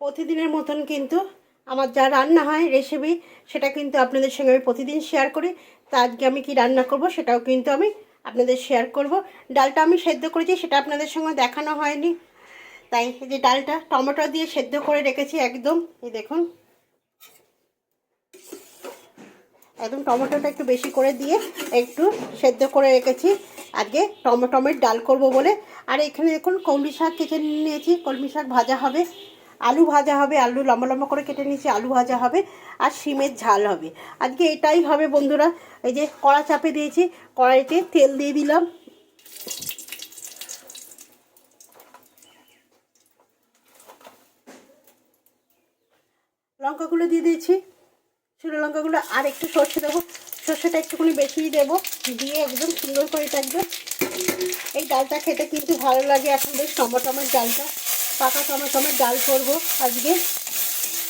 প্রতিদিনের মতন কিন্তু আমার যা রান্না হয় রেসিপি সেটা কিন্তু আপনাদের সঙ্গে আমি প্রতিদিন শেয়ার করি। তা আজকে আমি কি রান্না করব সেটাও কিন্তু আমি আপনাদের শেয়ার করব। ডালটা আমি সেদ্ধ করেছি, সেটা আপনাদের সঙ্গে দেখানো হয়নি। তাই যে ডালটা, টমেটো দিয়ে সেদ্ধ করে রেখেছি একদম, এই দেখুন। একদম টমেটোটা একটু বেশি করে দিয়ে একটু সেদ্ধ করে রেখেছি। আজকে টমেটোমের ডাল করব বলে। আর এখানে দেখুন কলমি শাক কেটে নিয়েছি। কলমি শাক ভাজা হবে, আলু ভাজা হবে, আলু লম্বা লম্বা করে কেটে নিয়েছি, আলু ভাজা হবে আর শিমের ঝাল হবে। আজকে এটাই হবে বন্ধুরা, এই যে কড়া চাপে দিয়েছি, কড়াইতে তেল দিয়ে দিলাম। লঙ্কাগুলো দিয়ে দিয়েছি। শুকনো লঙ্কাগুলো আর একটু সর্ষে দেবো। সর্ষেটা একটুখানি বেশিই দেবো। দিয়ে একদম সুন্দর করে থাকবে এই ডালটা খেতে কিন্তু ভালো লাগে এখন বেশ টমেটোমের ডালটা। পাকা টমেটোমের ডাল করব আজকে।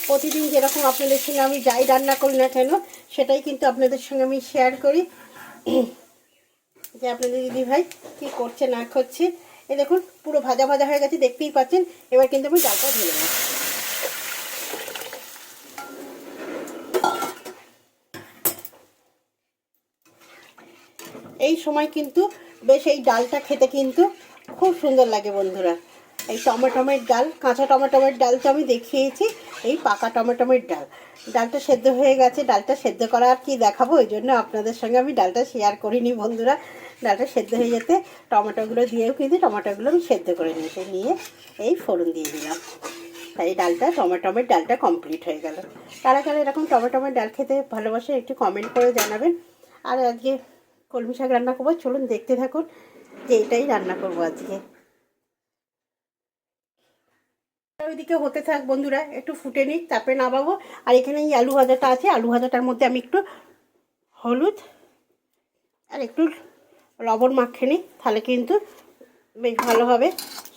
প্রতিদিন যেরকম আপনাদের সঙ্গে আমি যাই রান্না করি না কেন, সেটাই কিন্তু আপনাদের সঙ্গে আমি শেয়ার করি। যে আপনাদের দিদি ভাই কী করছে না করছে। এ দেখুন, পুরো ভাজা ভাজা হয়ে গেছে, দেখতেই পাচ্ছেন। এবার কিন্তু আমি ডালটা ঢেলে নেব। এই সময় কিন্তু বেশ এই ডালটা খেতে কিন্তু খুব সুন্দর লাগে বন্ধুরা। এই টমেটোমের ডাল, কাঁচা টমেটোমের ডাল তো আমি দেখিয়েছি, এই পাকা টমেটোমের ডাল। ডালটা সেদ্ধ হয়ে গেছে, ডালটা সেদ্ধ করা আর কি দেখাবো ওই জন্য আপনাদের সঙ্গে আমি ডালটা শেয়ার করিনি বন্ধুরা। ডালটা সেদ্ধ হয়ে যেতে টমেটোগুলো দিয়েও কিন্তু টমেটোগুলো আমি সেদ্ধ করে নিয়েছি, নিয়ে এই ফোড়ন দিয়ে দিলাম। তাই ডালটা, টমেটোমের ডালটা কমপ্লিট হয়ে গেল। কারা কারা এরকম টমেটোমের ডাল খেতে ভালোবাসে একটু কমেন্ট করে জানাবেন। আর আজকে কলমি শাক রান্না করব। চলুন দেখতে থাকুন যে এটাই রান্না করব আজকে। ওইদিকে হতে থাক বন্ধুরা, একটু ফুটে নিক, তারপরে নামাবো। আর এখানে এই আলু ভাজাটা আছে, আলু ভাজাটার মধ্যে আমি একটু হলুদ আর একটু লবণ মাখিয়ে নিই, তাহলে কিন্তু বেশ ভালোভাবে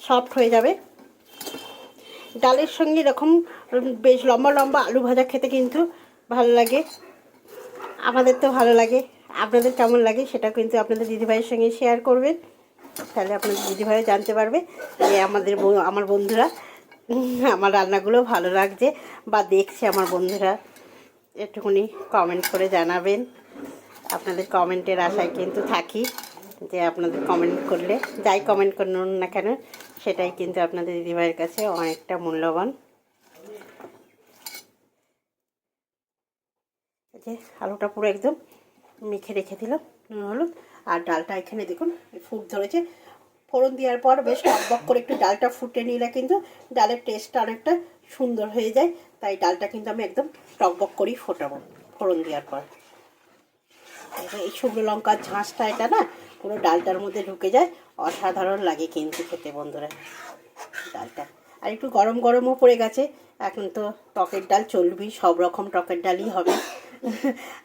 সফট হয়ে যাবে। ডালের সঙ্গে এরকম বেশ লম্বা লম্বা আলু ভাজা খেতে কিন্তু ভালো লাগে। আমাদের তো ভালো লাগে। আপনাদের কেমন লাগে সেটা কিন্তু আপনাদের দিদিভাইয়ের সঙ্গে শেয়ার করবেন। তাহলে আপনাদের দিদিভাইও জানতে পারবে যে আমাদের আমার বন্ধুরা, আমার রান্নাগুলো ভালো লাগছে বা দেখছে আমার বন্ধুরা। একটুখানি কমেন্ট করে জানাবেন। আপনাদের কমেন্টের আশায় কিন্তু থাকি যে আপনাদের কমেন্ট করলে, যাই কমেন্ট করুন না কেন, সেটাই কিন্তু আপনাদের দিদিভাইয়ের কাছে অনেকটা মূল্যবান। যে, আলুটা পুরো একদম মেখে রেখে দিলাম, নুন, হলুদ আর ডালটা এখানে দেখুন, ফুট ধরেছে। ফোড়ন দেওয়ার পর বেশ টকবক করে একটু ডালটা ফুটে নিলে কিন্তু ডালের টেস্টটা অনেকটা সুন্দর হয়ে যায়। তাই ডালটা কিন্তু আমি একদম টকবক করেই ফোটাবো ফোড়ন দেওয়ার পর। এই শুকনো লঙ্কার ঝাঁসটা এটা না, পুরো ডালটার মধ্যে ঢুকে যায়, অসাধারণ লাগে কিন্তু খেতে বন্ধুরা ডালটা। আর একটু গরম গরমও পড়ে গেছে, এখন তো টকের ডাল চলবেই, সব রকম টকের ডালই হবে।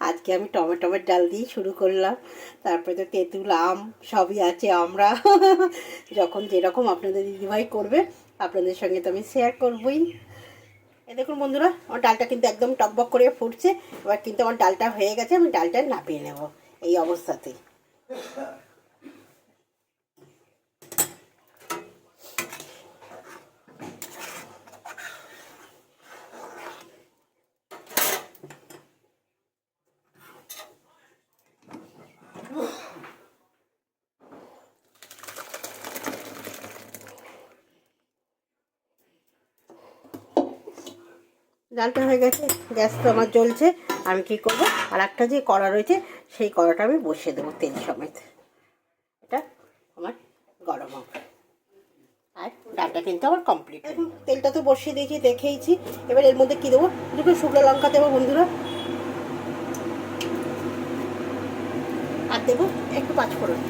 আজকে আমি টমেটোমের ডাল দিয়ে শুরু করলাম। তারপরে তো তেঁতুল, আম সবই আছে, আমরা। যখন যেরকম আপনাদের দিদিভাই করবে, আপনাদের সঙ্গে তো আমি শেয়ার করবই। এ দেখুন বন্ধুরা, আমার ডালটা কিন্তু একদম টকবক করে ফুটছে। এবার কিন্তু আমার ডালটা হয়ে গেছে, আমি ডালটা নাপিয়ে নেব এই অবস্থাতেই। ডালটা হয়ে গেছে গ্যাস তো আমার জ্বলছে। আমি কি করব? আর একটা যে কড়া রয়েছে সেই কড়াটা আমি বসিয়ে দেবো তেল সমেত। এটা আমার গরম হবে আর ডালটা কিন্তু আমার কমপ্লিট এখন তেলটা তো বসিয়ে দিয়েছি দেখেইছি। এবার এর মধ্যে কী দেবো? দুটো শুকনো লঙ্কা দেবো বন্ধুরা। আর দেবো একটু পাঁচফোড়ন।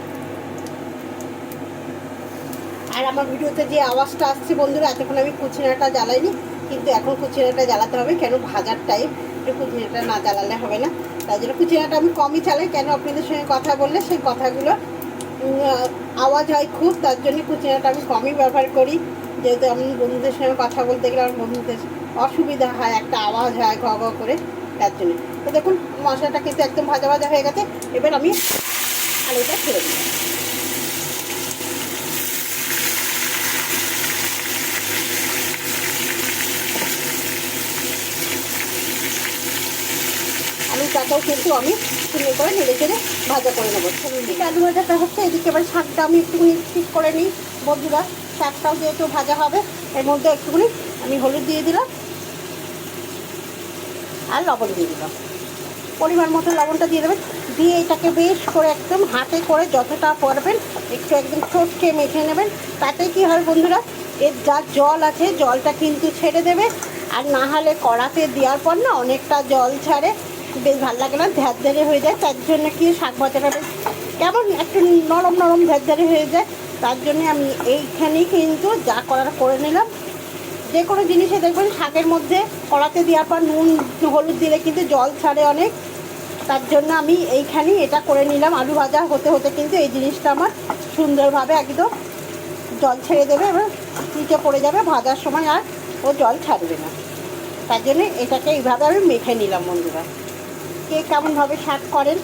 আর আমার ভিডিওতে যে আওয়াজটা আসছে বন্ধুরা এতক্ষণ আমি কুচিনাটা জ্বালাইনি। কিন্তু এখন কুচিনাটা জ্বালাতে হবে, কেন ভাজার টাইম একটু কুচিনাটা না জ্বালালে হবে না। তাই জন্য কুচিনাটা আমি কমই চালাই, কেন আপনাদের সঙ্গে কথা বললে সেই কথাগুলো আওয়াজ হয় খুব, তার জন্য কুচিনাটা আমি কমই ব্যবহার করি। যেহেতু আমি বন্ধুদের সঙ্গে কথা বলতে গেলে আমার বন্ধুদের অসুবিধা হয়, একটা আওয়াজ হয় ঘ করে, তার জন্য। তো দেখুন, মশলাটা কিন্তু একদম ভাজা ভাজা হয়ে গেছে। এবার আমি আলুটা ছেড়ে দিই কড়াটাও কিন্তু আমি সুন্দর করে নেড়ে চেড়ে ভাজা করে নেব। ঠিক আলু ভাজাটা হচ্ছে, এদিকে এবার শাকটা আমি একটুখানি ঠিক করে নিই। বন্ধুরা, শাকটাও যেহেতু ভাজা হবে, এর মধ্যে একটুখানি আমি হলুদ দিয়ে দিলাম আর লবণ দিয়ে দিলাম। পরিমাণ মতো লবণটা দিয়ে দেবেন। দিয়ে এটাকে বেশ করে একদম হাতে করে যতটা পারবেন, একটু একদম চটকে মেখে নেবেন। তাতে কি হয় বন্ধুরা, এর যা জল আছে, জলটা কিন্তু ছেড়ে দেবে। আর না হলে কড়াতে দেওয়ার পর না অনেকটা জল ছাড়ে। বেশ ভালো লাগে না? ধ্যার হয়ে যায়, তার জন্য কি শাক ভাজাটা বেশ কেমন একটু নরম নরম ধ্যারে হয়ে যায়, তার জন্য আমি এইখানেই কিন্তু যা করার করে নিলাম। যে কোনো জিনিসে দেখবেন শাকের মধ্যে কড়াতে দেওয়ার পর নুন হলুদ দিলে কিন্তু জল ছাড়ে অনেক। তার জন্য আমি এইখানেই এটা করে নিলাম। আলু ভাজা হতে হতে কিন্তু এই জিনিসটা আমার সুন্দরভাবে একদম জল ছেড়ে দেবে এবার নিচে পড়ে যাবে ভাজার সময় আর ও জল ছাড়বে না। তার জন্য এটাকে এইভাবে আমি মেখে নিলাম বন্ধুরা। কে কেমনভাবে শাক করেন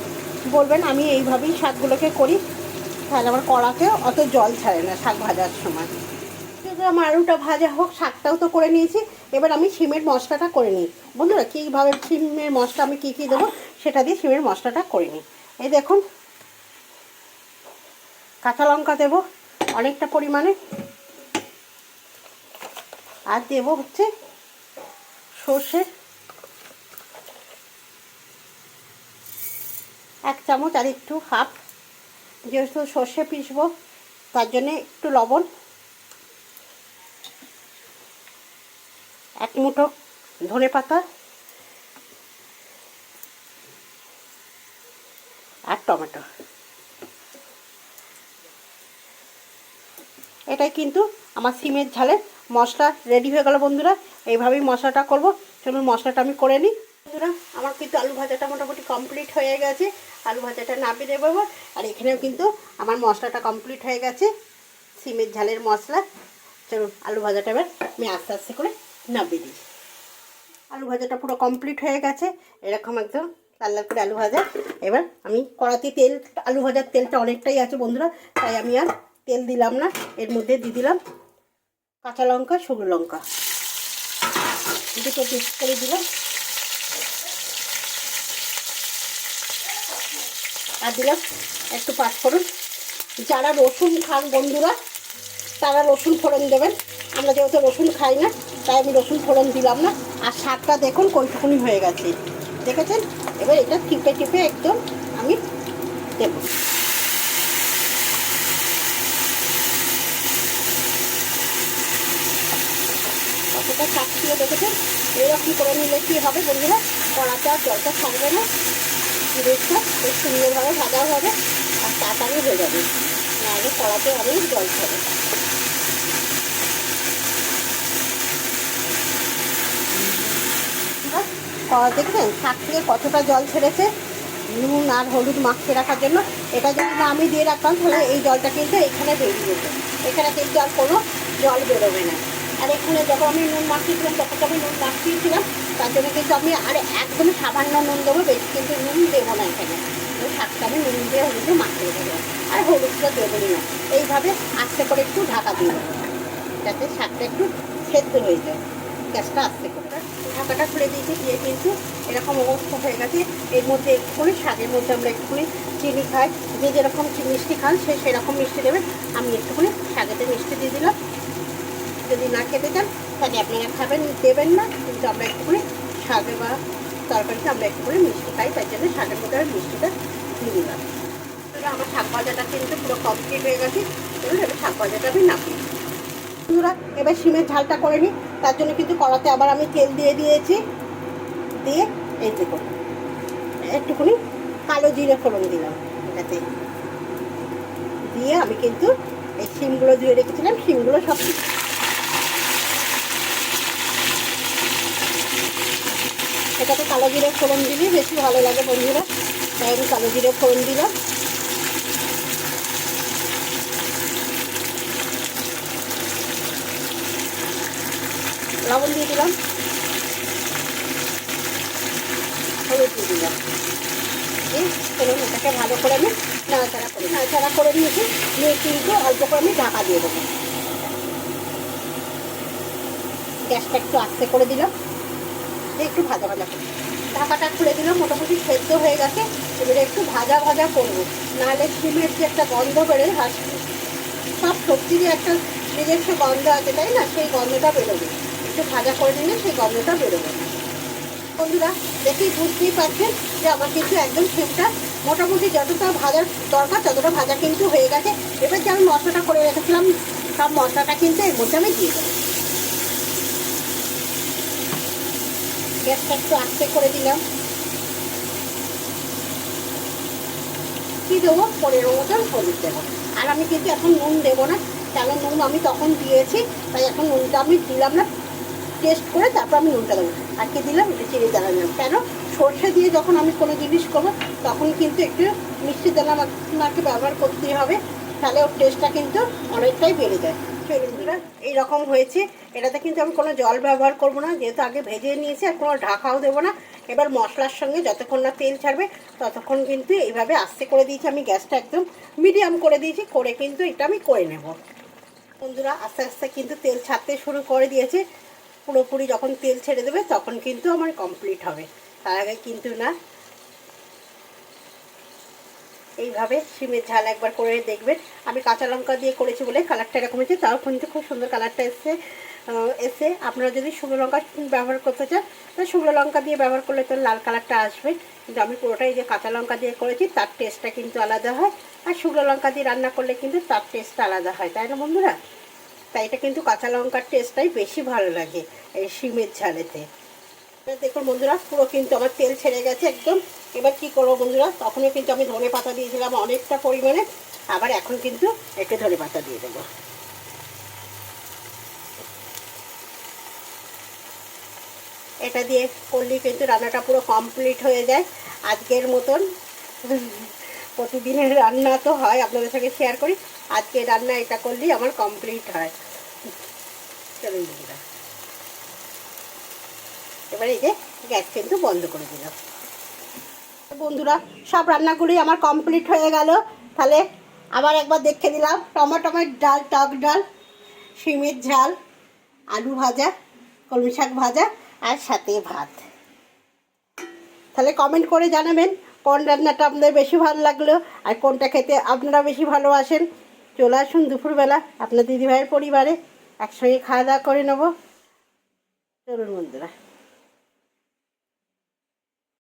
বলবেন, আমি এইভাবেই শাকগুলোকে করি। তাহলে আমার কড়াতে অত জল ছাড়ে না শাক ভাজার সময়। আমার আলুটা ভাজা হোক, শাকটাও তো করে নিয়েছি। এবার আমি সিমের মশলাটা করে নিই। বন্ধুরা, কীভাবে সিমের মশলা আমি কী কী দেবো, সেটা দিয়ে সিমের মশলাটা করে নিই। এই দেখুন, কাঁচা লঙ্কা দেবো অনেকটা পরিমাণে। আর দেবো হচ্ছে সর্ষে এক চামচ আর একটু হাফ, যেহেতু সর্ষে পিসবো তার জন্যে একটু লবণ, এক মুঠো ধনে পাতা, আর টমেটো। এটাই কিন্তু আমার সিমের ঝালে মশলা রেডি হয়ে গেল বন্ধুরা, এইভাবেই মশলাটা করব। চলুন মশলাটা আমি করে নিই। বন্ধুরা আমার কিন্তু আলু ভাজাটা মোটামুটি কমপ্লিট হয়ে গেছে। আলু ভাজাটা নামিয়ে দেবো। আর এখানেও কিন্তু আমার মশলাটা কমপ্লিট হয়ে গেছে। সিমের ঝালের মশলা। চলুন আলু ভাজাটা এবার আমি আস্তে আস্তে করে নামিয়ে দিই। আলু ভাজাটা পুরো কমপ্লিট হয়ে গেছে। এরকম একদম লাল লাল করে আলু ভাজা। এবার আমি কড়াতে তেল, আলু ভাজার তেলটা অনেকটাই আছে বন্ধুরা। তাই আমি আর তেল দিলাম না। এর মধ্যে দিয়ে দিলাম কাঁচা লঙ্কা, শুকনো লঙ্কা। দুটো মিক্স করে দিলাম। আর দিলাম একটু পাঁচ ফোড়ন। যারা রসুন খান বন্ধুরা, তারা রসুন ফোড়ন দেবেন। আমরা যেহেতু রসুন খাই না, তাই আমি রসুন ফোড়ন দিলাম না। আর শাকটা দেখুন কইটুকুনি হয়ে গেছে। দেখেছেন? এবার এটা টিপে টিপে একদম আমি দেবো। কতটা শাক ছিল দেখেছেন? এরকম করে নিলে কী হবে বন্ধুরা? আর জলটা থাকবে না। জিনিসটা খুব সুন্দরভাবে ভাজা হবে আর তাড়াতাড়ি হয়ে যাবে। নাহলে কড়াতে অনেক জল খাবে। কড়া দেখবেন শাক থেকে কতটা জল ছেড়েছে, নুন আর হলুদ মাখিয়ে রাখার জন্য। এটা যদি না আমি দিয়ে রাখতাম, তাহলে এই জলটা কিন্তু এখানে বেরিয়ে যেত। এখানে কিন্তু আর কোনো জল বেরোবে না। আর এখানে যখন আমি নুন মাখিয়েছিলাম তখন তো আমি নুন মাখিয়েছিলাম, তার জন্য কিন্তু আমি আর একদমই সামান্য নুন দেবো বেশি, কিন্তু নুন দেবো না এখানে। শাকটা আমি নুন দিয়ে হলুদ মাখিয়ে দেবো, আর হলুদটা দেবোই না। এইভাবে আস্তে করে একটু ঢাকা দিয়ে দেবো, যাতে শাকটা একটু সেদ্ধ হয়ে যায়। গ্যাসটা আস্তে করে ঢাকাটা খুলে দিয়েছি, দিয়ে কিন্তু এরকম অবস্থা হয়ে গেছে, এর মধ্যে একটুখানি শাকের মধ্যে আমরা একটুখানি চিনি খাই, যে যেরকম মিষ্টি খান, সে সেরকম মিষ্টি দেবেন, আমি একটুখানি শাকেতে মিষ্টি দিয়ে দিলাম। যদি না খেতে চান, তাহলে আপনারা খাবেন, দেবেন না। কিন্তু আমরা একটুখানি শাকে বা তরকারিতে আমরা একটুখানি মিষ্টি খাই, তার জন্য শাকের মধ্যে আমি মিষ্টিটা দিয়ে দিলাম। আমার শাক ভাজাটা কিন্তু পুরো কমপ্লিট হয়ে গেছে। চলুন এবার শাক ভাজাটা আমি নামিয়ে বন্ধুরা, এবার সিমের ঝালটা করে নিই। তার জন্য কিন্তু কড়াতে আবার আমি তেল দিয়ে দিয়েছি। দিয়ে এই দেখুন, একটুখানি কালো জিরে ফোড়ন দিলাম এটাতে। দিয়ে আমি কিন্তু এই শিমগুলো ধুয়ে রেখেছিলাম, শিমগুলো সব এটাতে কালো জিরে ফোড়ন দিলে বেশি ভালো লাগে বন্ধুরা। তাই আমি কালো জিরে ফোড়ন দিলাম। লবণ দিয়ে দিলাম। হলুদ দিয়ে দিলাম। চলুন এটাকে ভালো করে আমি নাড়াচাড়া করি নাড়াচাড়া করে নিয়েছি। নিয়ে কিন্তু অল্প করে আমি ঢাকা দিয়ে দেবো। গ্যাসটা একটু আস্তে করে দিলাম। দিয়ে একটু ভাজা ভাজা করি ঢাকাটা খুলে দিলাম, মোটামুটি সেদ্ধ হয়ে গেছে। এবারে একটু ভাজা ভাজা করব। নাহলে ডিমের যে একটা গন্ধ বেরোয়, হাঁস সব সবজিরই একটা নিজস্ব গন্ধ আছে, তাই না? সেই গন্ধটা বেরোবে। একটু ভাজা করে নিলে সেই গন্ধটা বেরোবে বন্ধুরা দেখি বুঝতেই পারছেন যে আমার কিন্তু একদম ফ্লেমটা মোটামুটি যতটা ভাজার দরকার, ততটা ভাজা কিন্তু হয়ে গেছে। এবার যে আমি মশলাটা করে রেখেছিলাম, সব মশলাটা কিন্তু এর মধ্যে আমি দিয়ে দেবো। গ্যাসটা একটু আস্তে করে দিলাম। কি দেবো? পনেরো মতন হলুদ দেবো। আর আমি কিন্তু এখন নুন দেবো না কেন নুন আমি তখন দিয়েছি, তাই এখন নুনটা আমি দিলাম না। টেস্ট করে তারপর আমি নুনটা দেবো। আর কি দিলাম? চিনি দানা দিলাম কেন? সর্ষে দিয়ে যখন আমি কোনো জিনিস করব, তখন কিন্তু একটু মিষ্টি দানা আমাকে ব্যবহার করতেই হবে, তাহলে ওর টেস্টটা কিন্তু অনেকটাই বেড়ে যায়। চলুন এইরকম হয়েছে। এটাতে কিন্তু আমি কোনো জল ব্যবহার করব না, যেহেতু আগে ভেজে নিয়েছি, আর কোনো ঢাকাও দেবো না। এবার মশলার সঙ্গে যতক্ষণ না তেল ছাড়বে, ততক্ষণ কিন্তু এইভাবে আস্তে করে দিয়েছি আমি গ্যাসটা একদম মিডিয়াম করে দিয়েছি, করে কিন্তু এটা আমি করে নেব। বন্ধুরা, আস্তে আস্তে কিন্তু তেল ছাড়তে শুরু করে দিয়েছে। পুরোপুরি যখন তেল ছেড়ে দেবে, তখন কিন্তু আমার কমপ্লিট হবে। তার আগে কিন্তু না এইভাবে সিমের ঝাল একবার করে দেখবেন। আমি কাঁচা লঙ্কা দিয়ে করেছি বলে কালারটা এরকম হয়েছে। তাও কিন্তু খুব সুন্দর কালারটা এসছে এসে আপনারা যদি শুকনো লঙ্কা ব্যবহার করতে চান, তাহলে শুকনো লঙ্কা দিয়ে ব্যবহার করলে তো লাল কালারটা আসবে। কিন্তু আমি পুরোটাই যে কাঁচা লঙ্কা দিয়ে করেছি, তার টেস্টটা কিন্তু আলাদা হয়। আর শুকনো লঙ্কা দিয়ে রান্না করলে কিন্তু তার টেস্টটা আলাদা হয়, তাই না বন্ধুরা? তাই এটা কিন্তু কাঁচা লঙ্কার টেস্টটাই বেশি ভালো লাগে এই শিমের ঝালেতে। দেখুন বন্ধুরা, পুরো কিন্তু আমার তেল ছেড়ে গেছে একদম। এবার কি করব বন্ধুরা তখনও কিন্তু আমি ধনে পাতা দিয়েছিলাম অনেকটা পরিমাণে। আবার এখন কিন্তু একটু ধনে পাতা দিয়ে দেবো। এটা দিয়ে করলেই কিন্তু রান্নাটা পুরো কমপ্লিট হয়ে যায়। আজকের মতন প্রতিদিনের রান্না তো হয়, আপনাদের সঙ্গে শেয়ার করি। আজকে রান্না এটা করলেই আমার কমপ্লিট হয়। চলুন বন্ধুরা। এবার এই যে গ্যাস কিন্তু বন্ধ করে দিলাম। বন্ধুরা, সব রান্নাগুলি আমার কমপ্লিট হয়ে গেল। তাহলে আবার একবার দেখে দিলাম টমাটমের ডাল, টক ডাল, শিমের ঝাল, আলু ভাজা, কলমি শাক ভাজা আর সাথে ভাত। তাহলে কমেন্ট করে জানাবেন কোন রান্নাটা আপনাদের বেশি ভালো লাগল আর কোনটা খেতে আপনারা বেশি ভালোবাসেন। চলে আসুন দুপুরবেলা আপনার দিদিভাইয়ের পরিবারে। একসঙ্গে খাওয়া দাওয়া করে নেব। চলুন বন্ধুরা।